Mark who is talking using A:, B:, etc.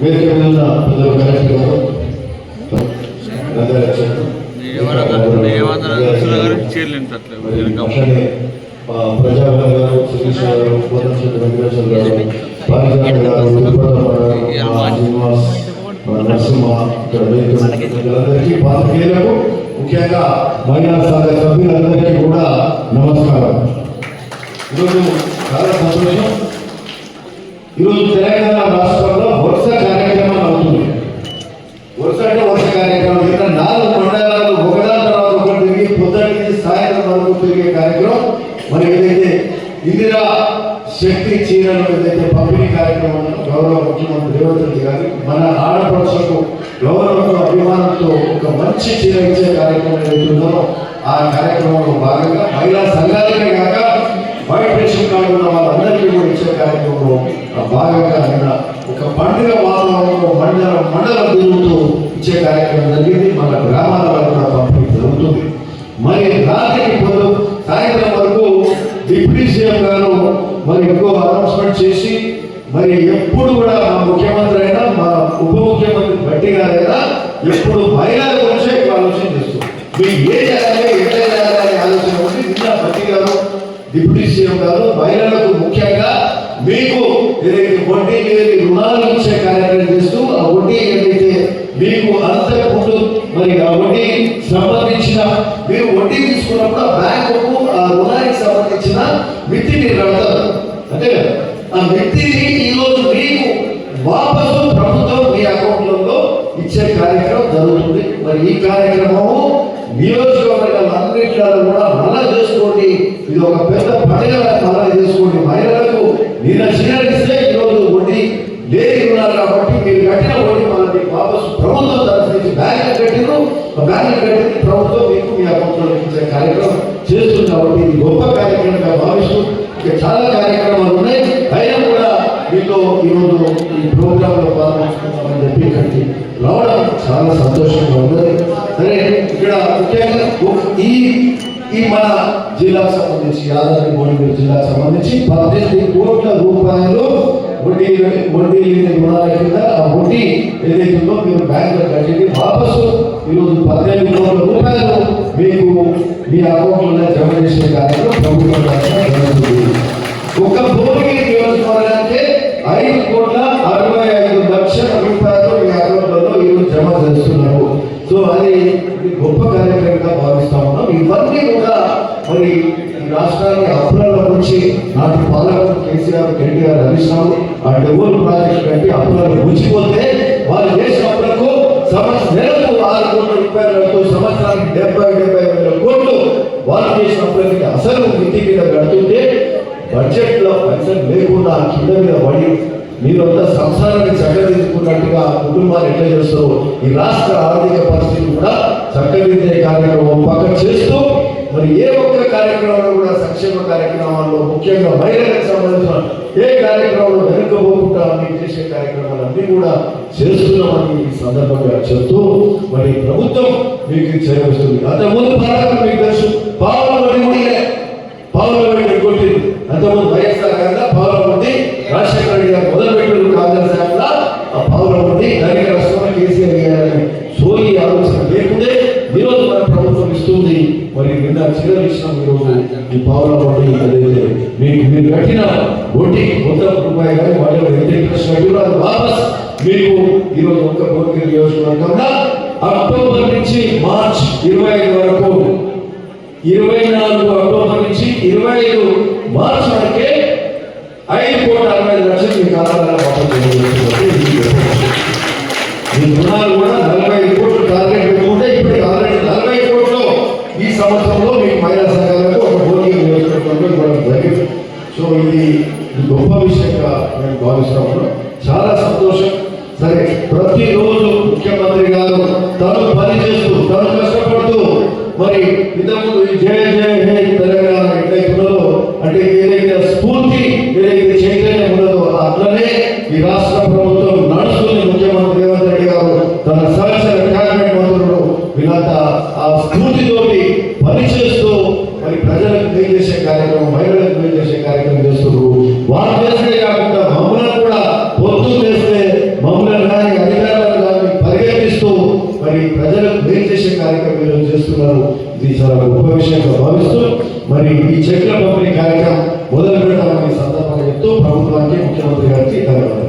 A: వేదిక మీద పెద్దలు కలెక్టర్ గారు రంగారెడ్డి అట్లనే ఆ, ప్రజాభవన్ గారు శిరీష్ గారు కోదండశెట్టి వెంకటేశ్వర గారు పారిజాత గారు తిరుపతి గారు, మా శ్రీనివాస్ మా నరసింహ ఇక్కడ వేదిక మీద వీళ్ళందరికీ పాత్రికేయులకు ముఖ్యంగా మహిళా సంఘ సభ్యులందరికీ కూడా నమస్కారం. ఈరోజు చాలా సంతోషం. ఈరోజు తెలంగాణ రాష్ట్రంలో సాయంత్రం కార్యక్రమం మరి ఏదైతే ఇందిరా శక్తి చీరలు ఏదైతే పంపిణీ కార్యక్రమం గౌరవ ముఖ్యమంత్రి రేవంత్ రెడ్డి గారు మన ఆడపడుచులకు గౌరవంతో అభిమానంతో ఒక మంచి చీర ఇచ్చే కార్యక్రమం ఏదైతే ఆ కార్యక్రమంలో భాగంగా మహిళా సంఘాలకే కాక బయట రేషన్ కార్డు ఉన్న వాళ్ళందరికీ కూడా ఇచ్చే కార్యక్రమంలో భాగంగా నిన్న ఒక పండుగ వాతావరణంలో మండల మండల తిరుగుతూ ఇచ్చే కార్యక్రమం జరిగింది. మన గ్రామాల గ్రామాలలో కూడా పంపిణీ జరుగుతుంది. మరి రాత్రికి మరి ఎప్పుడు కూడా మా ముఖ్యమంత్రి అయినా మా ఉప ముఖ్యమంత్రి భట్టి గారైనా ఎప్పుడు మహిళల గురించే ఎక్కువ ఆలోచన చేస్తుంది. మీరు ఏ చేయాలి ఎట్లా చేయాలి అనే ఆలోచన ఉంది. నిన్న భట్టి గారు డిప్యూటీ సీఎం గారు మహిళలకు ముఖ్యంగా మీకు ఏదైతే వడ్డీ లేని రుణాలు ఇచ్చే కార్యక్రమం చేస్తూ ఆ వడ్డీ ఏదైతే మీకు అంతకుముందు మరి ఆ వడ్డీ సంబంధం ఇచ్చే కార్యక్రమం జరుగుతుంది. మరి ఈ కార్యక్రమము నియోజకవర్గాలన్నింటిలో కూడా మళ్ళా చేసుకోండి. ఇది ఒక పెద్ద పండుగ మళ్ళా చేసుకోండి. మహిళలకు నిన్న ఇస్తే ఈరోజు వడ్డీ లేని ఉన్నారు కాబట్టి మీరు కట్టిన వడ్డీ మళ్ళీ మీకు వాపసు ప్రభుత్వం తరఫు బ్యాంకులు కట్టిరు బ్యాంకులు కట్టింది ప్రభుత్వం మీకు మీ అకౌంట్లో ఇచ్చే కార్యక్రమం చేస్తుంది కాబట్టి ఇది గొప్ప కార్యక్రమంగా భావిస్తూ ఇక చాలా కార్యక్రమాలు ఉన్నాయి. అయినా కూడా మీతో ఈరోజు ఈ ప్రోగ్రాంలో పాల్గొంటున్నామని చెప్పి ఇక్కడికి చాలా సంతోషంగా ఉన్నది. సరే ఇక్కడ ముఖ్యంగా ఈ ఈ మన జిల్లాకు సంబంధించి యాదాద్రి భువనగిరి జిల్లాకు సంబంధించి పద్దెనిమిది కోట్ల రూపాయలు వడ్డీ వడ్డీ లేని రుణాల కింద ఆ వడ్డీ ఏదైతే ఉందో మీరు బ్యాంకులో కట్టింది వాపసు ఈరోజు పద్దెనిమిది కోట్ల రూపాయలు మీకు మీ అకౌంట్లో జమ చేసే కార్యక్రమం ప్రభుత్వం జరుగుతుంది. ఒక భూమికి నియోజకవర్గానికి ఐదు కోట్ల అరవై ఐదు లక్షల రూపాయలు మీ అకౌంట్లలో ఈరోజు జమ చేస్తున్నారు సో అది ఇది గొప్ప కార్యక్రమంగా భావిస్తా ఉన్నాం ఇవన్నీ కూడా మరి ఈ రాష్ట్రాన్ని అప్పుల నుంచి నాటి కేసీఆర్ కేటీఆర్ హరీష్ రావు ఆ డెవల్ ప్రాజెక్ట్ కట్టి అప్పులను ఉంచిపోతే వాళ్ళు చేసిన అప్పులకు సంవత్సరం నెలకు ఆరు కోట్ల రూపాయలతో సంవత్సరానికి డెబ్బై డెబ్బై వేల కోట్లు వాళ్ళు చేసిన అప్పులకి అసలు మితి మీద కడుతుంటే బడ్జెట్లో పైసలు లేకుండా కింద మీద పడి మీరంతా సంసారాన్ని చక్కదిద్దుకున్నట్టుగా కుటుంబాన్ని ఎట్లా చేస్తారో ఈ రాష్ట్ర ఆర్థిక పరిస్థితి కూడా చక్కదిద్దే కార్యక్రమం పక్క చేస్తూ మరి ఏ ఒక్క కార్యక్రమంలో కూడా సంక్షేమ కార్యక్రమాల్లో ముఖ్యంగా మహిళలకు సంబంధించిన ఏ కార్యక్రమంలో వెనుకపోకుండా మీరు చేసే కార్యక్రమాలన్నీ కూడా చేస్తున్నామని ఈ సందర్భంగా చెప్తూ మరి ప్రభుత్వం మీకు చేరుస్తుంది అంతకుముందు పాలకులు మీకు తెలుసు పాలన ముడియే పావుల వెండి కొట్టింది. అంతకుముందు వైఎస్ఆర్ కాదా పావుల మంది రాజశేఖర రెడ్డి గారు మొదలు కాంగ్రెస్ కాదా ఆ పావుల మంది దానికి రాష్ట్రంలో కేసీఆర్ గారు సోయి ఆలోచన లేకుంటే ఈరోజు మరి నిన్న చీరలు ఇచ్చిన ఈరోజు ఈ పావుల పట్టి ఏదైతే మీకు మీరు కట్టిన వడ్డీ వంద రూపాయి కానీ వాళ్ళు ఎంత ఇంట్రెస్ట్ కట్టిరో అది వాపస్ మీకు ఈరోజు ఒక్క భోగిరి నియోజకవర్గంలో అక్టోబర్ నుంచి మార్చ్ ఇరవై ఐదు వరకు ఇరవై నాలుగు అక్టోబర్ నుంచి ఇరవై ఐదు మార్చ్ వరకే ఐదు కోట్ల అరవై ఐదు లక్షలు మీ ఖాతాలో పంపడం జరుగుతుంది. మీ రుణాలు కూడా నలభై ఐదు కోట్లు టార్గెట్ పెట్టుకుంటే ఇప్పటికి ఆల్రెడీ నలభై కోట్లు ఈ సంవత్సరంలో మీకు మహిళా సంఘాలకు ఒక భోగి నియోజకవర్గంలో ఇవ్వడం జరిగింది సో ఇది గొప్ప విషయంగా నేను భావిస్తాను చాలా సంతోషం. సరే ప్రతిరోజు ముఖ్యమంత్రి గారు తను పనిచేస్తూ తను కార్యక్రమం చేస్తున్నారు. వారు చేస్తే కాకుండా మమ్మల్ని కూడా పొత్తు చేస్తే మమ్మల్ని అధికారాలు అధికారులను కానీ పరిగణిస్తూ మరి ప్రజలకు మేలు చేసే కార్యక్రమం ఈరోజు చేస్తున్నారు. ఇది చాలా గొప్ప విషయంగా భావిస్తూ మరి ఈ చెట్ల పంపిణీ కార్యక్రమం మొదలు పెడతామని సందర్భంగా చెప్తూ ప్రభుత్వానికి ముఖ్యమంత్రి గారికి ధన్యవాదాలు.